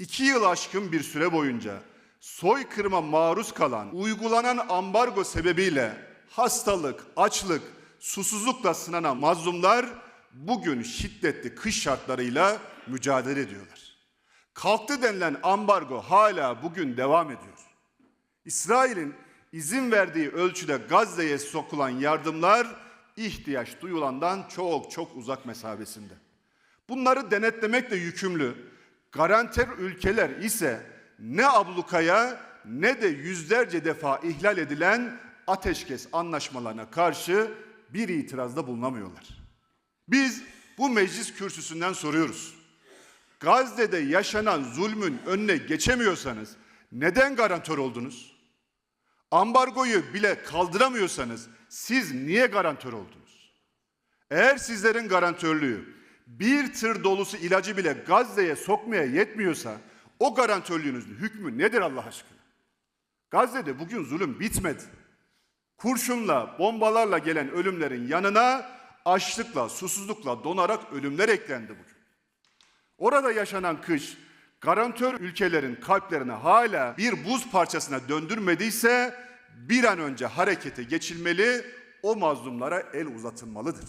İki yıl aşkın bir süre boyunca soykırıma maruz kalan, uygulanan ambargo sebebiyle hastalık, açlık, susuzlukla sınanan mazlumlar bugün şiddetli kış şartlarıyla mücadele ediyorlar. Kalktı denilen ambargo hala bugün devam ediyor. İsrail'in izin verdiği ölçüde Gazze'ye sokulan yardımlar ihtiyaç duyulandan çok çok uzak mesafesinde. Bunları denetlemekle yükümlü garanter ülkeler ise ne ablukaya ne de yüzlerce defa ihlal edilen ateşkes anlaşmalarına karşı bir itirazda bulunamıyorlar. Biz bu meclis kürsüsünden soruyoruz. Gazze'de yaşanan zulmün önüne geçemiyorsanız neden garantör oldunuz? Ambargoyu bile kaldıramıyorsanız siz niye garantör oldunuz? Eğer sizlerin garantörlüğü bir tır dolusu ilacı bile Gazze'ye sokmaya yetmiyorsa o garantörlüğünüzün hükmü nedir Allah aşkına? Gazze'de bugün zulüm bitmedi. Kurşunla, bombalarla gelen ölümlerin yanına açlıkla, susuzlukla donarak ölümler eklendi bugün. Orada yaşanan kış garantör ülkelerin kalplerini hala bir buz parçasına döndürmediyse bir an önce harekete geçilmeli, o mazlumlara el uzatılmalıdır.